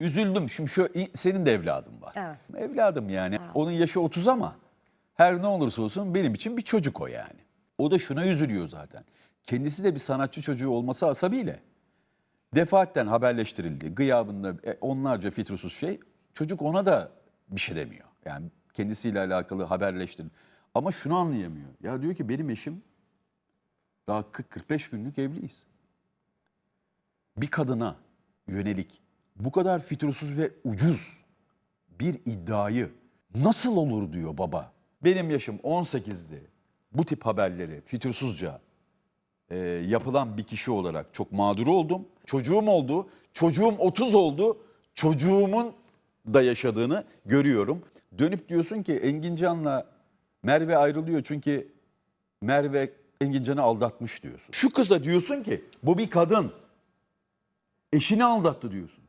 Üzüldüm. Şimdi şu senin de evladın var. Evet. Evladım yani. Onun yaşı 30 ama her ne olursa olsun benim için bir çocuk o yani. O da şuna üzülüyor zaten. Kendisi de bir sanatçı çocuğu olması hasabiyle defaatten haberleştirildi. Gıyabında e, onlarca fitrusuz şey. Çocuk ona da bir şey demiyor. Yani kendisiyle alakalı haberleştirin. Ama şunu anlayamıyor. Ya diyor ki benim eşim daha 40-45 günlük evliyiz. Bir kadına yönelik bu kadar fitrusuz ve ucuz bir iddiayı nasıl olur diyor baba. Benim yaşım 18'di. Bu tip haberleri fitrusuzca e, yapılan bir kişi olarak çok mağdur oldum. Çocuğum oldu. Çocuğum 30 oldu. Çocuğumun da yaşadığını görüyorum. Dönüp diyorsun ki Engin Can'la Merve ayrılıyor çünkü Merve Engin Can'ı aldatmış diyorsun. Şu kıza diyorsun ki bu bir kadın. Eşini aldattı diyorsun.